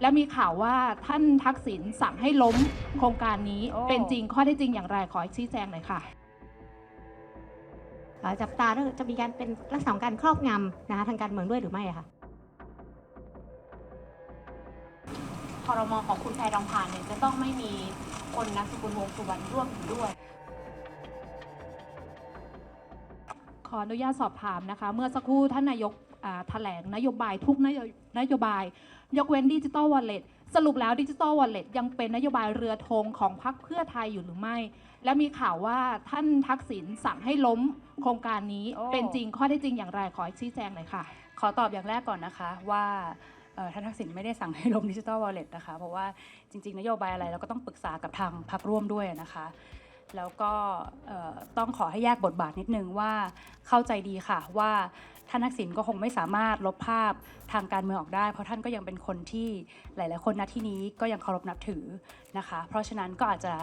และมีข่าวว่าท่านทักษิณสั่งให้ล้มโครงการนี้โอ้ เป็นจริงข้อเท็จจริงอย่างไรขอชี้แจงหน่อยค่ะ เอ่อจับตาแล้วจะมีการเป็นลักษณะของการครอบงำนะคะทางการเมืองด้วยหรือไม่อะคะคอรมอของคุณแพรทองผ่านเนี่ยจะต้องไม่มีคนนักสกุลวงศ์สุวรรณร่วมอยู่ด้วย ขออนุญาตสอบถามนะคะ เมื่อสักครู่ท่านนายกอ่า แถลงนโยบายทุกนโยบาย ยกเว้นดิจิตอลวอลเล็ตสรุปแล้วดิจิตอลวอลเล็ตยังเป็นนโยบายเรือธงของพรรคเพื่อไทยอยู่หรือไม่ และมีข่าวว่าท่านทักษิณสั่งให้ล้มโครงการนี้เป็นจริงข้อเท็จริงอย่างไรขอชี้แจงหน่อยค่ะ ขอตอบอย่างแรกก่อนนะคะว่าท่านทักษิณไม่ได้สั่งให้ลงดิจิ t a ลวอลเล็ตนะคะ เพราะว่าจริง ๆ นโยบายอะไรเราก็ต้องปรึกษากับทางพรรคร่วมด้วยนะคะ แล้วก็ต้องขอให้แยกบทบาทนิดนึงว่าเข้าใจดีค่ะว่าท่านทักษิณก็คงไม่สามารถลบภาพทางการเมืองออกได้ เพราะท่านก็ยังเป็นคนที่หลาย ๆ คนณที่นี้ก็ยังเคารพนับถือนะคะ เพราะฉะนั้นก็อาจจะ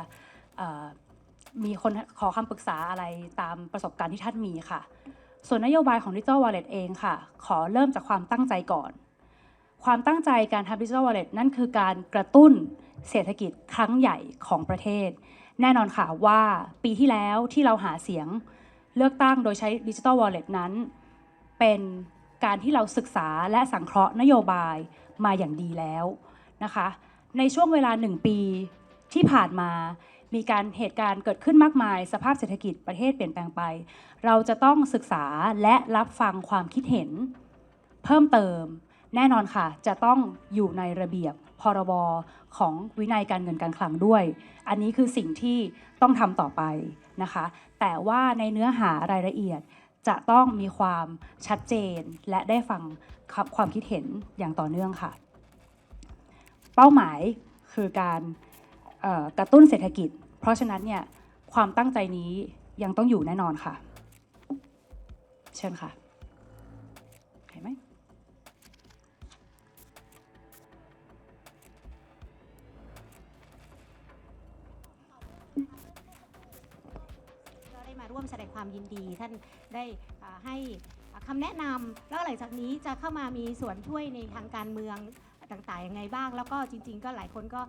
มีคนขอคำปรึกษาอะไรตามประสบการณ์ที่ท่านมีค่ะ ส่วนนโยบายของ Digital Wallet เองค่ะ ขอเริ่มจากความตั้งใจก่อน ความตั้งใจการทำ Digital Wallet นั่นคือการกระตุ้นเศรษฐกิจครั้งใหญ่ของประเทศ แน่นอนค่ะว่าปีที่แล้วที่เราหาเสียงเลือกตั้งโดยใช้ Digital Wallet นั้น เป็นการที่เราศึกษาและสังเคราะห์นโยบายมาอย่างดีแล้วนะคะ ในช่วงเวลาหนึ่งปีที่ผ่านมามีการเหตุการณ์เกิดขึ้นมากมาย สภาพเศรษฐกิจประเทศเปลี่ยนแปลงไป เราจะต้องศึกษาและรับฟังความคิดเห็น เพิ่มเติม แน่นอนค่ะ จะต้องอยู่ในระเบียบพรบของวินัยการเงินการคลังด้วย อันนี้คือสิ่งที่ต้องทำต่อไปนะคะ แต่ว่าในเนื้อหารายละเอียดจะต้องมีความชัดเจนและได้ฟังความคิดเห็นอย่างต่อเนื่องค่ะ เป้าหมายคือการกระตุ้นเศรษฐกิจ เพราะฉะนั้นเนี่ยความตั้งใจนี้ยังต้องอยู่แน่นอนค่ะ เชิญค่ะ ร่วมแสดงความยินดี ท่านได้ให้อ่าคำแนะนำแล้วหลังจากนี้จะเข้ามามีส่วนช่วยในทางการเมืองต่างๆยังไงบ้าง แล้วก็จริง ๆ ก็หลายคนก็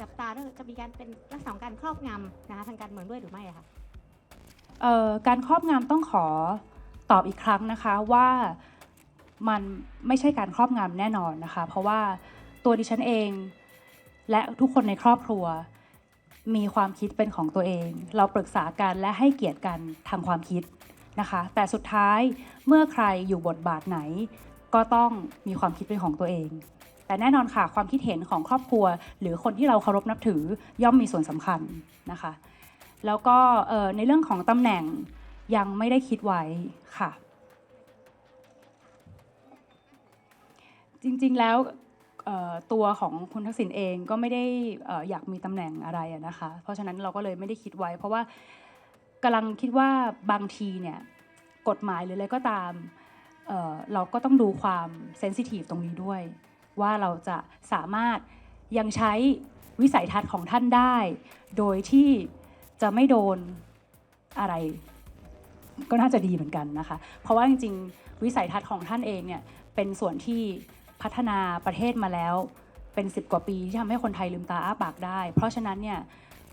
จับตาแล้วจะมีการเป็นลักษณะการครอบงำนะคะทางการเมืองด้วยหรือไม่คะการครอบงำต้องขอตอบอีกครั้งนะคะว่ามันไม่ใช่การครอบงำแน่นอนนะคะ เพราะว่าตัวดิฉันเอง และทุกคนในครอบครัว มีความคิดเป็นของตัวเอง เราปรึกษากันและให้เกียรติกันทางความคิดนะคะ แต่สุดท้ายเมื่อใครอยู่บทบาทไหน ก็ต้องมีความคิดเป็นของตัวเอง แต่แน่นอนค่ะความคิดเห็นของครอบครัว หรือคนที่เราเคารพนับถือย่อมมีส่วนสำคัญนะคะ แล้วก็ในเรื่องของตำแหน่งยังไม่ได้คิดไว้ค่ะ จริงๆแล้ว ตัวของคุณทักษิณเองก็ไม่ได้อยากมีตำแหน่งอะไรนะคะ เพราะฉะนั้นเราก็เลยไม่ได้คิดไว้ เพราะว่ากำลังคิดว่าบางทีเนี่ยกฎหมายหรืออะไรก็ตามเเราก็ต้องดูความเซนซิทีฟตรงนี้ด้วย ว่าเราจะสามารถยังใช้วิสัยทัศน์ของท่านได้ โดยที่จะไม่โดนอะไร ก็น่าจะดีเหมือนกันนะคะ เพราะว่าจริงๆ วิสัยทัศน์ของท่านเองเนี่ยเป็นส่วนที่ พัฒนาประเทศมาแล้วเป็น 10 กว่าปีที่ทำให้คนไทยลืมตาอ้าปากได้ เพราะฉะนั้นเนี่ย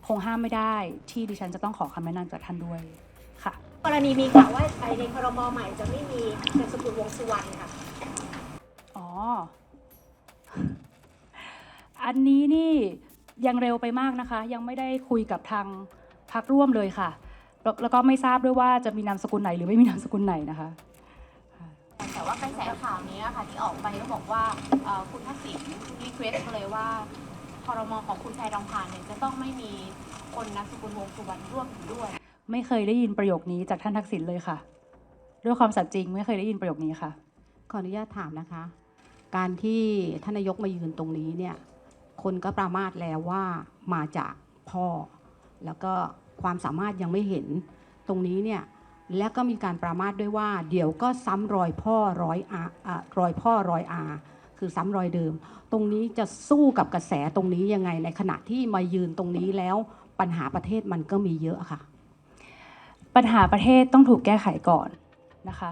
คงห้ามไม่ได้ที่ดิฉันจะต้องขอคำแนะนำจากท่านด้วยค่ะ กรณีมีข่าวว่าภายในครมใหม่จะไม่มีนามสกุลวงศ์สุวรรณค่ะ อ๋อ อันนี้นี่ยังเร็วไปมากนะคะ ยังไม่ได้คุยกับทางพักร่วมเลยค่ะ แล้วแล้วก็ไม่ทราบด้วยว่าจะมีนามสกุลไหนหรือไม่มีนามสกุลไหนนะคะแต่ ว่ากระแสข่าวนี้ค่ะที่ออกไปก็บอกว่าเอ่อคุณทักษิณรีเควสต์เลยว่าคอรมอของคุณแพรทองผ่านเนี่ยจะต้องไม่มีคนนักสกุลวงศ์สุวรรณร่วมอยู่ด้วย ไม่เคยได้ยินประโยคนี้จากท่านทักษิณเลยค่ะ ด้วยความสัตย์จริงไม่เคยได้ยินประโยคนี้ค่ะ ขออนุญาตถามนะคะ การที่ท่านนายกมายืนตรงนี้เนี่ย คนก็ประมาทแล้วว่ามาจากพ่อ แล้วก็ความสามารถยังไม่เห็นตรงนี้เนี่ย และก็มีการประมาทด้วยว่า เดี๋ยวก็ซ้ำรอยพ่อร้อยอาอรอยพ่อรอยอาคือซ้ำรอยเดิม ตรงนี้จะสู้กับกระแสตรงนี้ยังไงในขณะที่มายืนตรงนี้แล้วปัญหาประเทศมันก็มีเยอะค่ะ ปัญหาประเทศต้องถูกแก้ไขก่อนนะคะ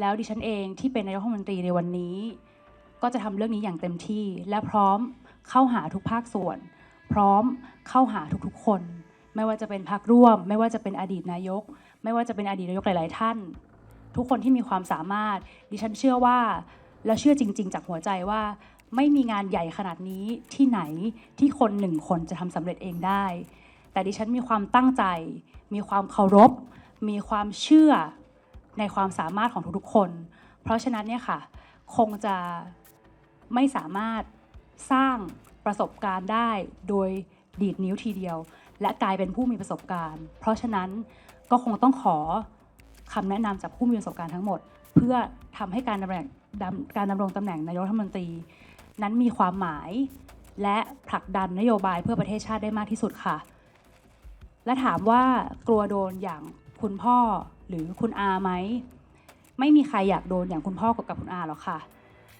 แล้วดิฉันเองที่เป็นนายกรัฐมนตรีในวันนี้ ก็จะทำเรื่องนี้อย่างเต็มที่ และพร้อมเข้าหาทุกภาคส่วน พร้อมเข้าหาทุกๆคน ไม่ว่าจะเป็นพรรคร่วม ไม่ว่าจะเป็นอดีตนายก ไม่ว่าจะเป็นอดีตนายกหลาย ๆ ท่าน ทุกคนที่มีความสามารถ ดิฉันเชื่อว่า และเชื่อจริง ๆ จากหัวใจว่า ไม่มีงานใหญ่ขนาดนี้ที่ไหนที่คนหนึ่งคนจะทำสำเร็จเองได้ แต่ดิฉันมีความตั้งใจ มีความเคารพ มีความเชื่อในความสามารถของทุกๆคน เพราะฉะนั้นเนี่ยค่ะ คงจะไม่สามารถสร้างประสบการณ์ได้โดยดีดนิ้วทีเดียว และกลายเป็นผู้มีประสบการณ์ เพราะฉะนั้น ก็คงต้องขอคำแนะนำจากผู้มีประสบการณ์ทั้งหมด เพื่อทำให้การดำรงการดำรงตำแหน่งนายกรัฐมนตรี นั้นมีความหมาย และผลักดันนโยบายเพื่อประเทศชาติได้มากที่สุดค่ะ และถามว่ากลัวโดนอย่างคุณพ่อหรือคุณอาไหมไม่มีใครอยากโดนอย่างคุณพ่อกับคุณอาหรอกค่ะ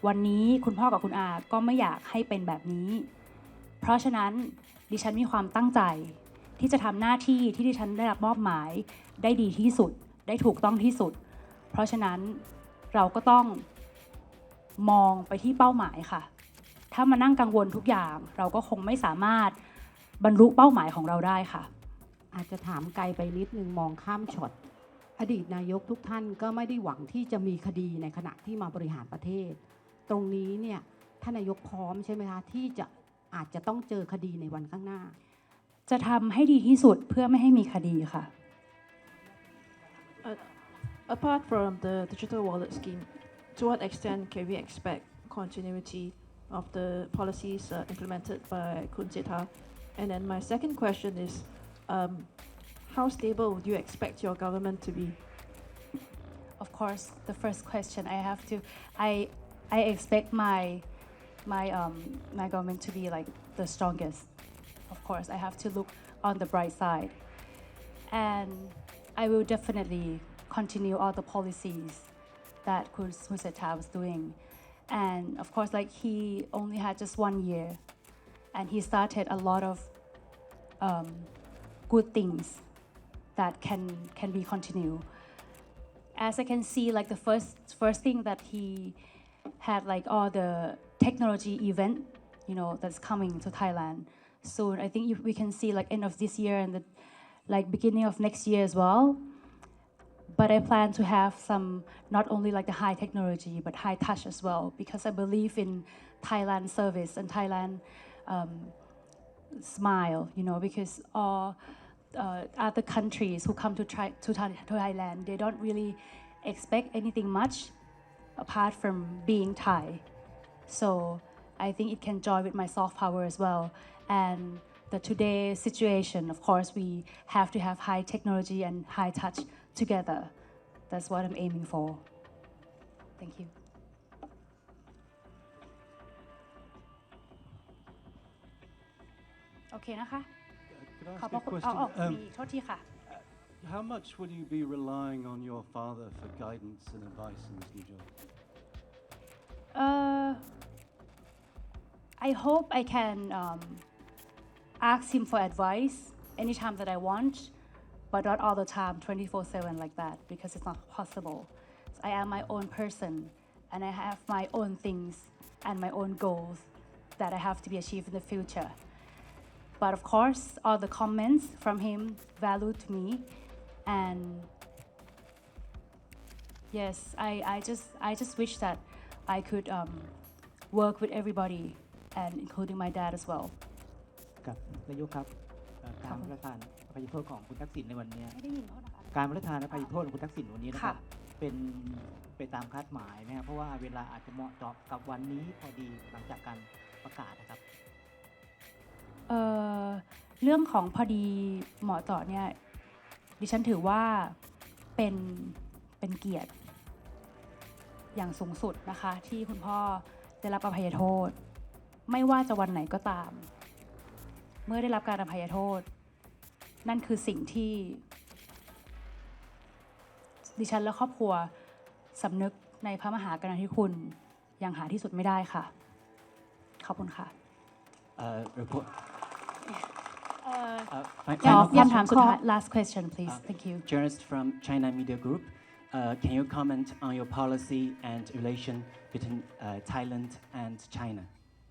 วันนี้คุณพ่อกับคุณอาก็ไม่อยากให้เป็นแบบนี้ เพราะฉะนั้นดิฉันมีความตั้งใจ ที่จะทำหน้าที่ที่ดิฉันได้รับมอบหมาย ได้ดีที่สุด ได้ถูกต้องที่สุด เพราะฉะนั้นเราก็ต้องมองไปที่เป้าหมายค่ะ ถ้ามานั่งกังวลทุกอย่างเราก็คงไม่สามารถบรรลุเป้าหมายของเราได้ค่ะ อาจจะถามไกลไปนิดนึงมองข้ามช็อตอดีตนายกทุกท่านก็ไม่ได้หวังที่จะมีคดีในขณะที่มาบริหารประเทศ ตรงนี้เนี่ยท่านนายกพร้อมใช่ไหมคะที่จะอาจจะต้องเจอคดีในวันข้างหน้า จะทำให้ดีที่สุดเพื่อไม่ให้มีคดีค่ะ Apart from the digital wallet scheme, to what extent can we expect continuity of the policies uh, implemented by Kun Zita? And then my second question is, um, how stable would you expect your government to be? Of course, the first question I have to, I, I expect my, my, um, my government to be like the strongest. of course, I have to look on the bright side, and I will definitely continue all the policies that Kun Museta was doing. And of course, like he only had just one year, and he started a lot of um, good things that can can be continued as I can see, like the first first thing that he had, like all the technology event, you know, that's coming to Thailand soon. I think if we can see like end of this year and the like beginning of next year as well. But I plan to have some not only like the high technology but high touch as well because I believe in Thailand service and Thailand um, smile, you know, because all uh, other countries who come to, try, to, to Thailand, they don't really expect anything much apart from being Thai. So I think it can join with my soft power as well. And the today situation, of course, we have to have high technology and high touch together. That's what I'm aiming for. Thank you. โอเคนะคะ Could I ขอบ ask พระ a คุณ question? เอาเอา Um, มีโทษทีค่ะ how much will you be relying on your father for guidance and advice in this new job? Uh, I hope I can um, ask him for advice anytime that I want, but not all the time, 24 7 like that, because it's not possible. So I am my own person, and I have my own things and my own goals that I have to be achieved in the future. But of course, all the comments from him value to me, and yes, I, I just I just wish that I could um, work with everybody, and including my dad as well. กับนายกครับเอ่อการประทานอภัยโทษของคุณทักษิณในวันเนี้ยไม่ได้ยินโทษนะคะ การประทานอภัยโทษของคุณทักษิณวันนี้นะครับ ค่ะ เป็นไปตามคาดหมายไหมครับ เพราะว่าเวลาอาจจะเหมาะเจาะกับวันนี้พอดีหลังจากการประกาศนะครับ เอ่อเรื่องของพอดีเหมาะเจาะเนี่ยดิฉันถือว่าเป็นเป็นเกียรติอย่างสูงสุดนะคะ ที่คุณพ่อได้รับอภัยโทษ ไม่ว่าจะวันไหนก็ตาม เมื่อได้รับการอภัยโทษ นั่นคือสิ่งที่ ดิฉันและครอบครัวสำนึกในพระมหากรุณาธิคุณอย่างหาที่สุดไม่ได้ค่ะ ขอบคุณค่ะ Uh, report, เอ่อ uh, fi- ขอ final คำถามสุดท้าย last question please Uh, thank you journalist from China Media Group. Uh, can you comment on your policy and relation between uh, Thailand and China?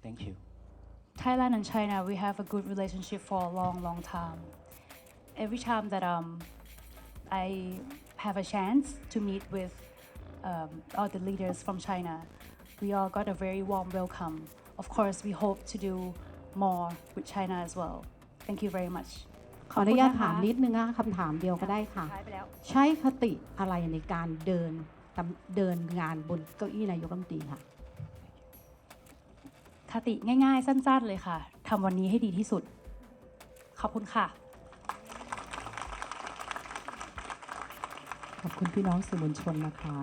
Thank you. Thailand and China, we have a good relationship for a long, long time. Every time that um, I have a chance to meet with um, all the leaders from China, we all got a very warm welcome. Of course, we hope to do more with China as well. Thank you very much. ขออนุญาตขอบคุณนะคะถามนิดนึงนะคะคำถามเดียวก็ได้ค่ะท้ายไปแล้วใช้คติอะไรในการเดินตำเดินงานบนเก้าอี้นายกรัฐมนตรีค่ะ คติง่ายๆ สั้น ๆ เลยค่ะทำวันนี้ให้ดีที่สุด ขอบคุณค่ะ ขอบคุณพี่น้องสื่อมวลชนนะคะ